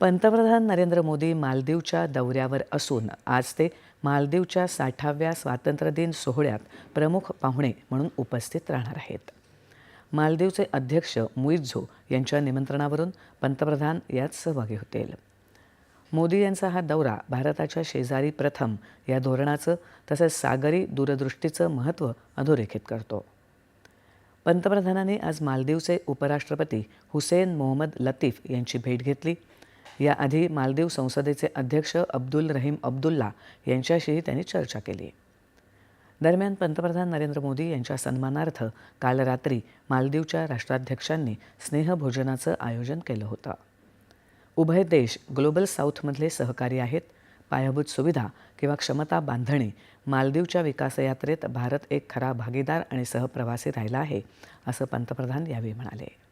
पंतप्रधान नरेंद्र मोदी मालदीवच्या दौऱ्यावर असून आज ते मालदीवच्या साठाव्या स्वातंत्र्यदिन सोहळ्यात प्रमुख पाहुणे म्हणून उपस्थित राहणार आहेत. मालदीवचे अध्यक्ष मुइझो यांच्या निमंत्रणावरून पंतप्रधान यात सहभागी होतील. मोदी यांचा हा दौरा भारताच्या शेजारी प्रथम या धोरणाचं तसंच सागरी दूरदृष्टीचं महत्त्व अधोरेखित करतो. पंतप्रधानांनी आज मालदीवचे उपराष्ट्रपती हुसेन मोहम्मद लतीफ यांची भेट घेतली. याआधी मालदीव संसदेचे अध्यक्ष अब्दुल रहीम अब्दुल्ला यांच्याशीही त्यांनी चर्चा केली. दरम्यान पंतप्रधान नरेंद्र मोदी यांच्या सन्मानार्थ काल रात्री मालदीवच्या राष्ट्राध्यक्षांनी स्नेहभोजनाचं आयोजन केलं होतं. उभय देश ग्लोबल साऊथमधले सहकारी आहेत पायाभूत सुविधा किंवा क्षमता बांधणे मालदीवच्या विकासयात्रेत भारत एक खरा भागीदार आणि सहप्रवासी राहिला आहे असं पंतप्रधान यावेळी म्हणाले.